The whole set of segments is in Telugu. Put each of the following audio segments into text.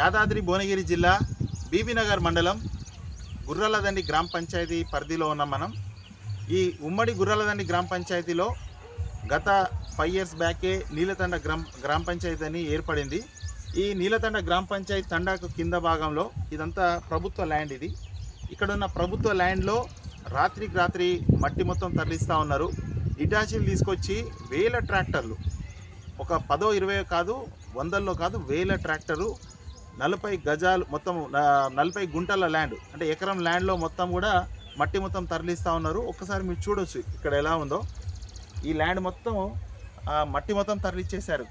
యాదాద్రి భువనగిరి జిల్లా బీబీనగర్ మండలం గుర్రలదండి గ్రామ పంచాయతీ పరిధిలో ఉన్న మనం. ఈ ఉమ్మడి గుర్రలదండి గ్రామ పంచాయతీలో గత ఫైవ్ ఇయర్స్ బ్యాకే నీలతండ గ్రామ గ్రామ పంచాయతీ అని ఏర్పడింది. ఈ నీలతండ గ్రామ పంచాయతీ తండాకు కింద భాగంలో ఇదంతా ప్రభుత్వ ల్యాండ్ ఇది. ఇక్కడున్న ప్రభుత్వ ల్యాండ్లో రాత్రికి రాత్రి మట్టి మొత్తం తరలిస్తూ ఉన్నారు. ఇటాచీలు తీసుకొచ్చి వేల ట్రాక్టర్లు ఒక పదో ఇరవై కాదు వందల్లో కాదు వేల ట్రాక్టరు నలభై గజాలు మొత్తం నలభై గుంటల ల్యాండ్ అంటే ఎకరం ల్యాండ్లో మొత్తం కూడా మట్టి మొత్తం తరలిస్తూ ఉన్నారు. ఒక్కసారి మీరు చూడొచ్చు ఇక్కడ ఎలా ఉందో. ఈ ల్యాండ్ మొత్తం మట్టి మొత్తం తరలిచ్చేశారు.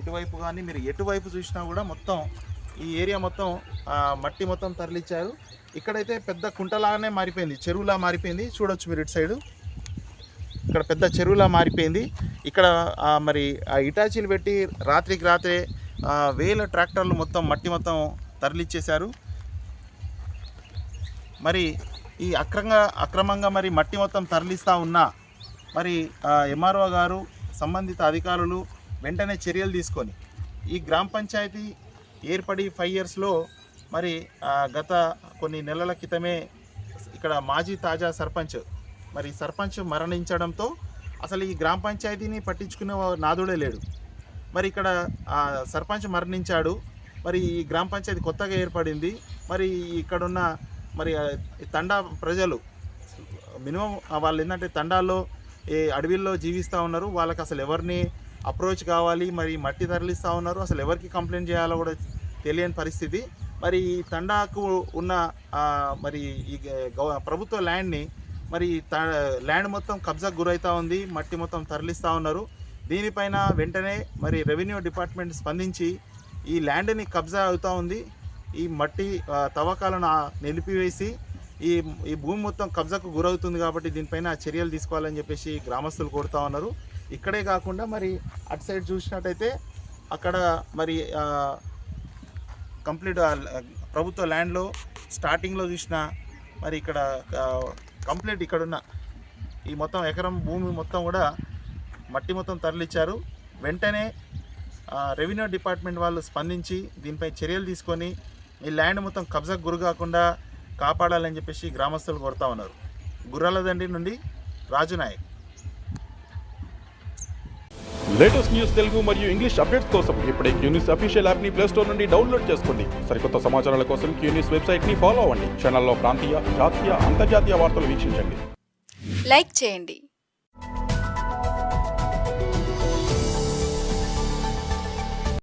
ఇటువైపు కానీ మీరు ఎటువైపు చూసినా కూడా మొత్తం ఈ ఏరియా మొత్తం మట్టి మొత్తం తరలిచ్చారు. ఇక్కడైతే పెద్ద కుంటలాగానే మారిపోయింది చెరువులా మారిపోయింది. చూడొచ్చు మీరు ఇటు సైడు. ఇక్కడ పెద్ద చెరువులా మారిపోయింది. ఇక్కడ మరి ఆ ఇటాచీలు పెట్టి రాత్రికి రాత్రే వేల ట్రాక్టర్లు మొత్తం మట్టి మొత్తం తరలిచ్చేశారు. మరి ఈ అక్రంగా అక్రమంగా మరి మట్టి మొత్తం తరలిస్తూ ఉన్నా మరి ఎంఆర్ఓ గారు సంబంధిత అధికారులు వెంటనే చర్యలు తీసుకొని ఈ గ్రామ పంచాయతీ ఏర్పడి ఫైవ్ ఇయర్స్లో మరి గత కొన్ని నెలల క్రితమే ఇక్కడ మాజీ తాజా సర్పంచ్ మరి సర్పంచ్ మరణించడంతో అసలు ఈ గ్రామ పంచాయతీని పట్టించుకునే నాదుడే లేడు. మరి ఇక్కడ సర్పంచ్ మరణించాడు. మరి ఈ గ్రామ పంచాయతీ కొత్తగా ఏర్పడింది. మరి ఇక్కడున్న మరి తండా ప్రజలు మినిమం వాళ్ళు ఏంటంటే తండాల్లో ఏ అడవిల్లో జీవిస్తూ ఉన్నారు. వాళ్ళకి అసలు ఎవరిని అప్రోచ్ కావాలి మరి మట్టి తరలిస్తూ ఉన్నారు. అసలు ఎవరికి కంప్లైంట్ చేయాలో కూడా తెలియని పరిస్థితి. మరి ఈ తండాకు ఉన్న మరి ఈ ప్రభుత్వ ల్యాండ్ని మరి త ల్యాండ్ మొత్తం కబ్జాకు గురవుతూ ఉంది. మట్టి మొత్తం తరలిస్తూ ఉన్నారు. దీనిపైన వెంటనే మరి రెవెన్యూ డిపార్ట్మెంట్ స్పందించి ఈ ల్యాండ్ని కబ్జా అవుతూ ఉంది. ఈ మట్టి తవ్వకాలను నిలిపివేసి ఈ ఈ భూమి మొత్తం కబ్జాకు గురవుతుంది కాబట్టి దీనిపైన చర్యలు తీసుకోవాలని చెప్పేసి గ్రామస్తులు కోరుతా ఉన్నారు. ఇక్కడే కాకుండా మరి అటు సైడ్ చూసినట్టయితే అక్కడ మరి కంప్లీట్ ప్రభుత్వ ల్యాండ్లో స్టార్టింగ్లో చూసిన మరి ఇక్కడ కంప్లీట్ ఇక్కడున్న ఈ మొత్తం ఎకరం భూమి మొత్తం కూడా మట్టి మొత్తం తరలిచ్చారు. వెంటనే ఆ, రెవెన్యూ డిపార్ట్మెంట్ వాళ్ళు స్పందించి దీనిపై చర్యలు తీసుకొని ఈ ల్యాండ్ మొత్తం కబ్జాకు గురి కాకుండా కాపాడాలని చెప్పేసి గ్రామస్తులు కోరుతా ఉన్నారు. గుర్రాలదండి నుండి రాజు నాయక్. లేటెస్ట్ న్యూస్ తెలుగు మరియు ఇంగ్లీష్ అప్డేట్స్ కోసం ఇప్పుడే క్యూనిస్ అఫీషియల్ యాప్ని ప్లే స్టోర్ నుండి డౌన్లోడ్ చేసుకోండి. సరికొత్త సమాచారాల కోసం క్యూనిస్ వెబ్సైట్ని ఫాలో అవ్వండి. ఛానల్లో ప్రాంతీయ జాతీయ అంతర్జాతీయ వార్తలు వీక్షించండి. లైక్ చేయండి.